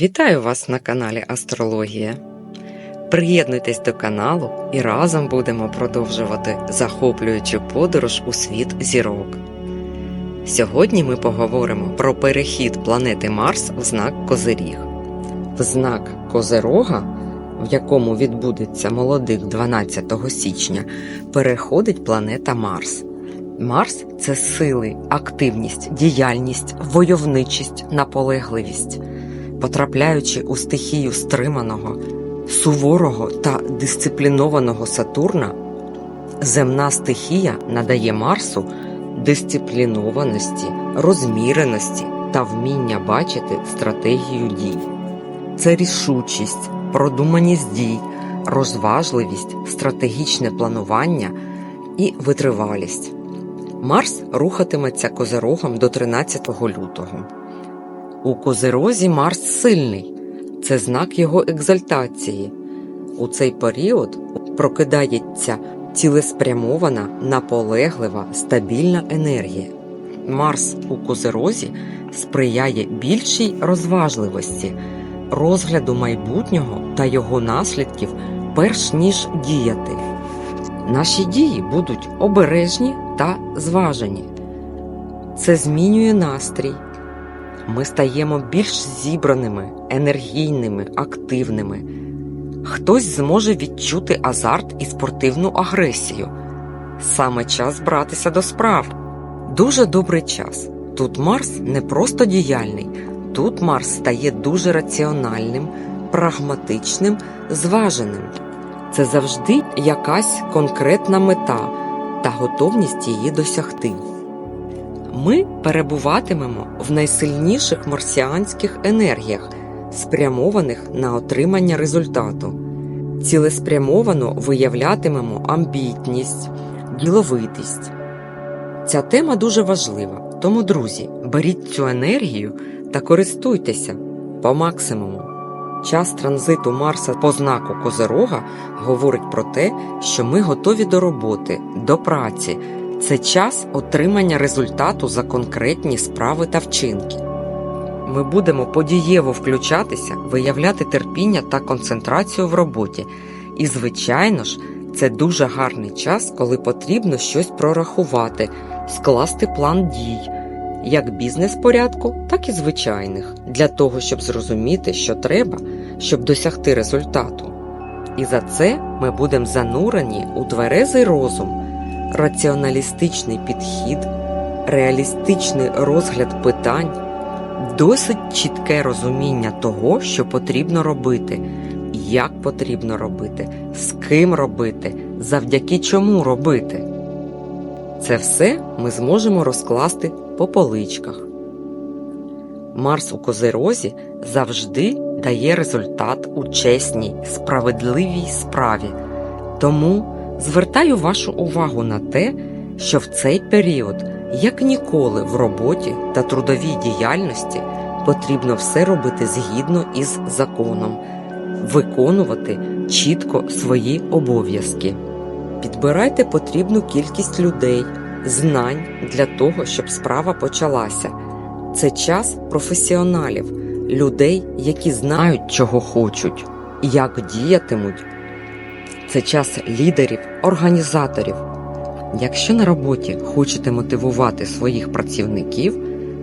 Вітаю вас на каналі Астрологія. Приєднуйтесь до каналу і разом будемо продовжувати захоплюючу подорож у світ зірок. Сьогодні ми поговоримо про перехід планети Марс в знак Козиріг. В знак Козирога, в якому відбудеться молодик 12 січня, переходить планета Марс. Марс це сили, активність, діяльність, войовничість, наполегливість потрапляючи у стихію стриманого, суворого та дисциплінованого Сатурна, земна стихія надає Марсу дисциплінованості, розміреності та вміння бачити стратегію дій. Це рішучість, продуманість дій, розважливість, стратегічне планування і витривалість. Марс рухатиметься козирогом до 13 лютого. У козирозі Марс сильний, це знак його екзальтації. У цей період прокидається цілеспрямована, наполеглива, стабільна енергія. Марс у козирозі сприяє більшій розважливості, розгляду майбутнього та його наслідків, перш ніж діяти. Наші дії будуть обережні та зважені. Це змінює настрій. Ми стаємо більш зібраними, енергійними, активними. Хтось зможе відчути азарт і спортивну агресію. Саме час братися до справ. Дуже добрий час. Тут Марс не просто діяльний, тут Марс стає дуже раціональним, прагматичним, зваженим. Це завжди якась конкретна мета та готовність її досягти. Ми перебуватимемо в найсильніших марсіанських енергіях, спрямованих на отримання результату. Цілеспрямовано виявлятимемо амбітність, діловитість. Ця тема дуже важлива, тому, друзі, беріть цю енергію та користуйтеся по максимуму. Час транзиту Марса по знаку Козирога говорить про те, що ми готові до роботи, до праці. Це час отримання результату за конкретні справи та вчинки. Ми будемо подієво включатися, виявляти терпіння та концентрацію в роботі. І, звичайно ж, це дуже гарний час, коли потрібно щось прорахувати, скласти план дій, як бізнес-порядку, так і звичайних, для того, щоб зрозуміти, що треба, щоб досягти результату. І за це ми будемо занурені у тверезий розум раціоналістичний підхід, реалістичний розгляд питань, досить чітке розуміння того, що потрібно робити, як потрібно робити, з ким робити, завдяки чому робити. Це все ми зможемо розкласти по поличках. Марс у Козирозі завжди дає результат у чесній, справедливій справі. Тому Звертаю вашу увагу на те, що в цей період, як ніколи в роботі та трудовій діяльності, потрібно все робити згідно із законом, виконувати чітко свої обов'язки. Підбирайте потрібну кількість людей, знань для того, щоб справа почалася. Це час професіоналів, людей, які знають, чого хочуть, як діятимуть це час лідерів, організаторів. Якщо на роботі хочете мотивувати своїх працівників,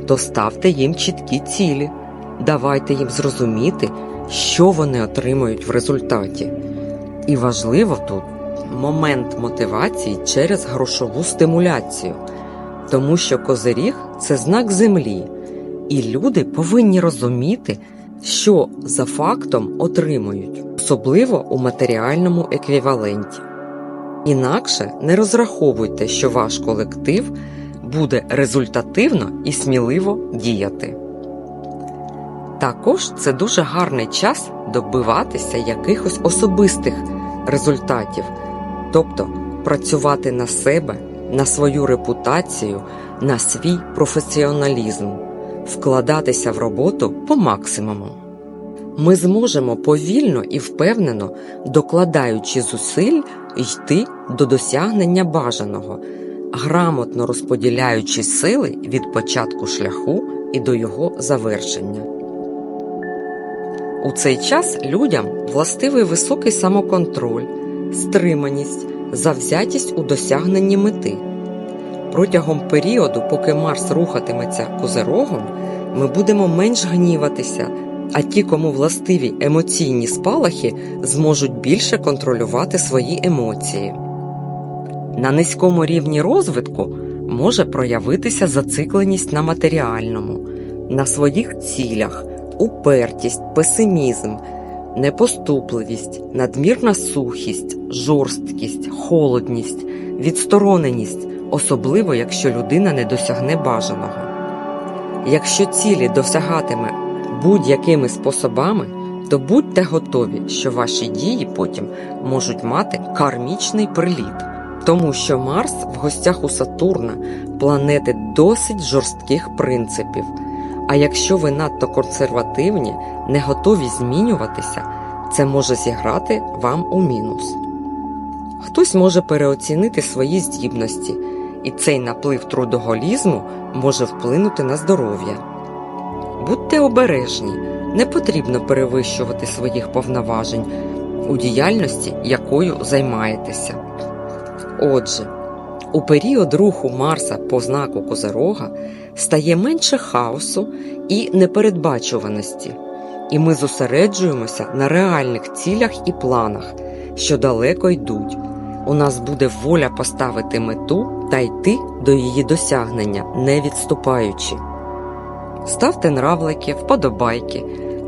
то ставте їм чіткі цілі, давайте їм зрозуміти, що вони отримують в результаті. І важливо тут момент мотивації через грошову стимуляцію, тому що козиріг це знак землі, і люди повинні розуміти, що за фактом отримують особливо у матеріальному еквіваленті. Інакше не розраховуйте, що ваш колектив буде результативно і сміливо діяти. Також це дуже гарний час добиватися якихось особистих результатів, тобто працювати на себе, на свою репутацію, на свій професіоналізм, вкладатися в роботу по максимуму ми зможемо повільно і впевнено, докладаючи зусиль, йти до досягнення бажаного, грамотно розподіляючи сили від початку шляху і до його завершення. У цей час людям властивий високий самоконтроль, стриманість, завзятість у досягненні мети. Протягом періоду, поки Марс рухатиметься козирогом, ми будемо менш гніватися, а ті, кому властиві емоційні спалахи, зможуть більше контролювати свої емоції. На низькому рівні розвитку може проявитися зацикленість на матеріальному, на своїх цілях, упертість, песимізм, непоступливість, надмірна сухість, жорсткість, холодність, відстороненість, особливо якщо людина не досягне бажаного. Якщо цілі досягатиме будь-якими способами, то будьте готові, що ваші дії потім можуть мати кармічний приліт, тому що Марс в гостях у Сатурна планети досить жорстких принципів. А якщо ви надто консервативні, не готові змінюватися, це може зіграти вам у мінус. Хтось може переоцінити свої здібності, і цей наплив трудоголізму може вплинути на здоров'я. Будьте обережні, не потрібно перевищувати своїх повноважень у діяльності, якою займаєтеся. Отже, у період руху Марса по знаку Козирога стає менше хаосу і непередбачуваності, і ми зосереджуємося на реальних цілях і планах, що далеко йдуть. У нас буде воля поставити мету та йти до її досягнення, не відступаючи. Ставте нравлики, вподобайки,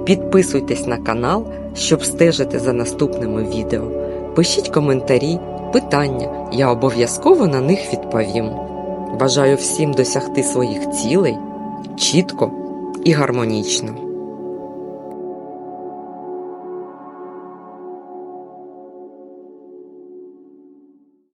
підписуйтесь на канал, щоб стежити за наступними відео. Пишіть коментарі, питання, я обов'язково на них відповім. Бажаю всім досягти своїх цілей чітко і гармонічно.